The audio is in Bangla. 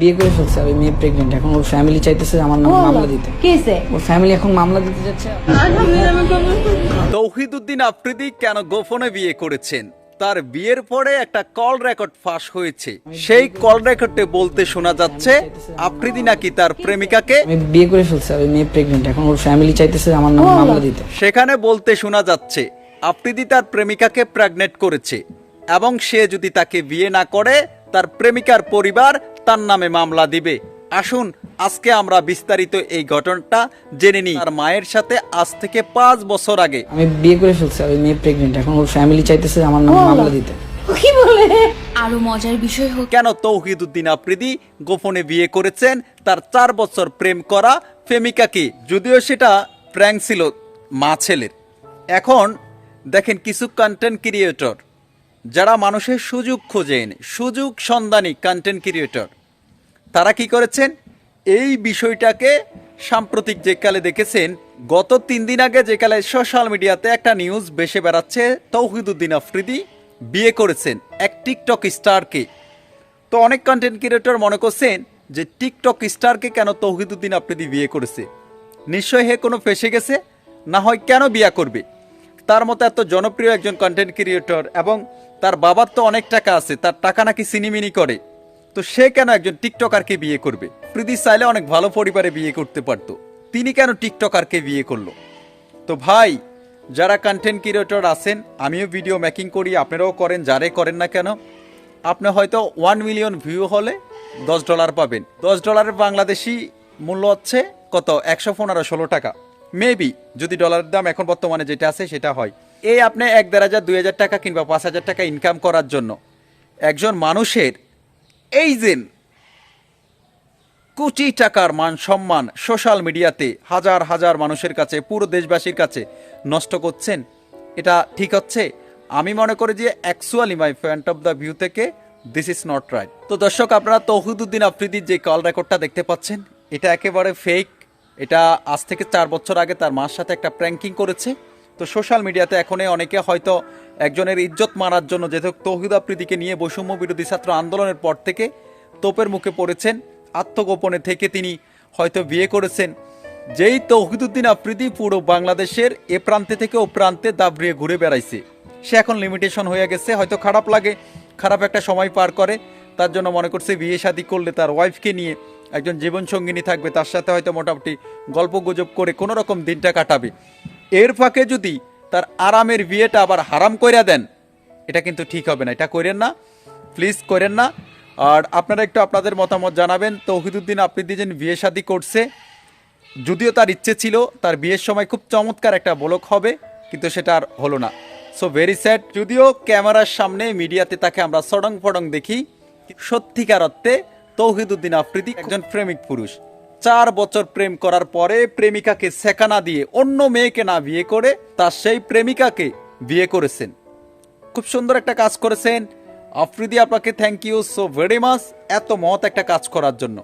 বিয়ে করে ফেলছে আর ওই মেয়ে প্রেগনেন্ট এখন ওর ফ্যামিলি চাইতেছে আমার নামে মামলা দিতে। কি হয়েছে ওর ফ্যামিলি এখন মামলা দিতে যাচ্ছে। তৌহিদুদ্দিন আফ্রিদি কেন গোপনে বিয়ে করেছেন? তার বিয়ের পরে একটা কল রেকর্ড ফাঁস হয়েছে। সেই কল রেকর্ডে বলতে শোনা যাচ্ছে আফ্রিদি নাকি তার প্রেমিকাকে বিয়ে করে ফেলছে ওই মেয়ে প্রেগনেন্ট এখন ওর ফ্যামিলি চাইতেছে আমার নামে মামলা দিতে। সেখানে বলতে শোনা যাচ্ছে আফ্রিদি তার প্রেমিকাকে প্রেগনেন্ট করেছে এবং সে যদি তাকে বিয়ে না করে তার প্রেমিকার পরিবার তার নামে মামলা দিবে। আসুন আজকে আমরা বিস্তারিত এই ঘটনাটা জেনে নিই। তার মায়ের সাথে আজ থেকে পাঁচ বছর আগে। আমি বিয়ে করে ফেলছে ওই মেয়ে প্রেগনেন্ট এখন ওর ফ্যামিলি চাইতেছে আমার নামে মামলা দিতে। কি বলে? আরও মজার বিষয় হচ্ছে কেন তৌহিদুদ্দিন আফ্রিদি গোপনে বিয়ে করেছেন? তার চার বছর প্রেম করা প্রেমিকাকে যদিও সেটা প্র্যাঙ্ক ছিল মা ছেলের। এখন দেখেন কিছু কন্টেন্ট ক্রিয়েটর যারা মানুষের সুযোগ খোঁজেন সুযোগ সন্ধানী কন্টেন্ট ক্রিয়েটর তারা কি করেছেন? এই বিষয়টাকে সাম্প্রতিক যে কালে দেখেছেন, গত তিন দিন আগে যে কালে সোশ্যাল মিডিয়াতে একটা নিউজ বেসে বেড়াচ্ছে, তৌহিদুদ্দিন আফ্রিদি বিয়ে করেছেন এক টিকটক স্টারকে। তো অনেক কন্টেন্ট ক্রিয়েটর মনে করছেন যে টিকটক স্টারকে কেন তৌহিদুদ্দিন আফ্রিদি বিয়ে করেছে? নিশ্চয় হে কোনো ফেসে গেছে? না হয় কেন বিয়া করবে? তার মতো এত জনপ্রিয় একজন কন্টেন্ট ক্রিয়েটর এবং তার বাবার তো অনেক টাকা আছে, তার টাকা নাকি সিনিমিনি করে। তো সে কেন একজন টিকটকারকে বিয়ে করবে? প্রীতি চাইলে অনেক ভালো পরিবারে বিয়ে করতে পারতো। তিনি কেন টিকটকারকে বিয়ে করল? তো ভাই, যারা কন্টেন্ট ক্রিয়েটর আছেন, আমিও ভিডিও মেকিং করি, আপনারাও করেন যারাই করেন না কেন, আপনি হয়তো ওয়ান মিলিয়ন ভিউ হলে দশ ডলার পাবেন। দশ ডলারের বাংলাদেশি মূল্য হচ্ছে কত? একশো পনেরো, ষোলো টাকা। মেবি যদি ডলারের দাম এখন বর্তমানে যেটা আছে, সেটা হয়। এই আপনি এক দেড় হাজার, দুই হাজার টাকা কিংবা পাঁচ হাজার টাকা ইনকাম করার জন্য একজন মানুষের এই যে কোটি টাকার মান সম্মান সোশ্যাল মিডিয়াতে হাজার হাজার মানুষের কাছে, পুরো দেশবাসীর কাছে নষ্ট করছেন, এটা ঠিক হচ্ছে আমি মনে করি যে actually my point of the view থেকে দিস ইজ নট রাইট তো দর্শক, আপনারা তৌহিদুদ্দিন আফ্রিদির যে কল রেকর্ডটা দেখতে পাচ্ছেন, এটা একেবারে ফেক এটা আজ থেকে চার বছর আগে তার মার সাথে একটা প্র্যাঙ্কিং করেছে। তো সোশ্যাল মিডিয়াতে এখনই অনেকে হয়তো একজনের ইজ্জত মারার জন্য যেহেতু তৌহিদ আফ্রিদিকে নিয়ে বৈষম্য বিরোধী ছাত্র আন্দোলনের পর থেকে তোপের মুখে পড়েছেন, আত্মগোপনে থেকে তিনি হয়তো বিয়ে করেছেন। যেই তৌহিদুদ্দিন আফ্রিদি পুরো বাংলাদেশের এ প্রান্তে থেকে ও প্রান্তে দাবড়িয়ে ঘুরে বেড়াইছে। সে এখন লিমিটেশন হয়ে গেছে, হয়তো খারাপ লাগে, খারাপ একটা সময় পার করে, তার জন্য মনে করছে বিয়ে শাদী করলে তার ওয়াইফকে নিয়ে একজন জীবনসঙ্গিনী থাকবে, তার সাথে হয়তো মোটামুটি গল্প গুজব করে কোনো রকম দিনটা কাটাবে। এর ফাঁকে যদি তার আরামের বিয়েটা আবার হারাম কইরা দেন, এটা কিন্তু ঠিক হবে না, এটা করেন না প্লিজ করেন না। আর আপনারা একটু আপনাদের মতামত জানাবেন। তৌহিদুদ্দিন আপনি যে বিয়ে শাদী করছে, যদিও তার ইচ্ছে ছিল, তার বিয়ের সময় খুব চমৎকার একটা বলক হবে, কিন্তু সেটা আর হলো না। সো ভেরি স্যাড যদিও ক্যামেরার সামনে, মিডিয়াতে তাকে আমরা সডং ফডং দেখি সত্যিকার অর্থে তৌহিদুদ্দিন আফ্রিদি একজন প্রেমিক পুরুষ। চার বছর প্রেম করার পরে প্রেমিকাকে সেকানা দিয়ে অন্য মেয়েকে না বিয়ে করে তার সেই প্রেমিকাকে বিয়ে করেছেন। খুব সুন্দর একটা কাজ করেছেন। আফ্রিদি, আপনাকে thank you so very much এত মত একটা কাজ করার জন্য।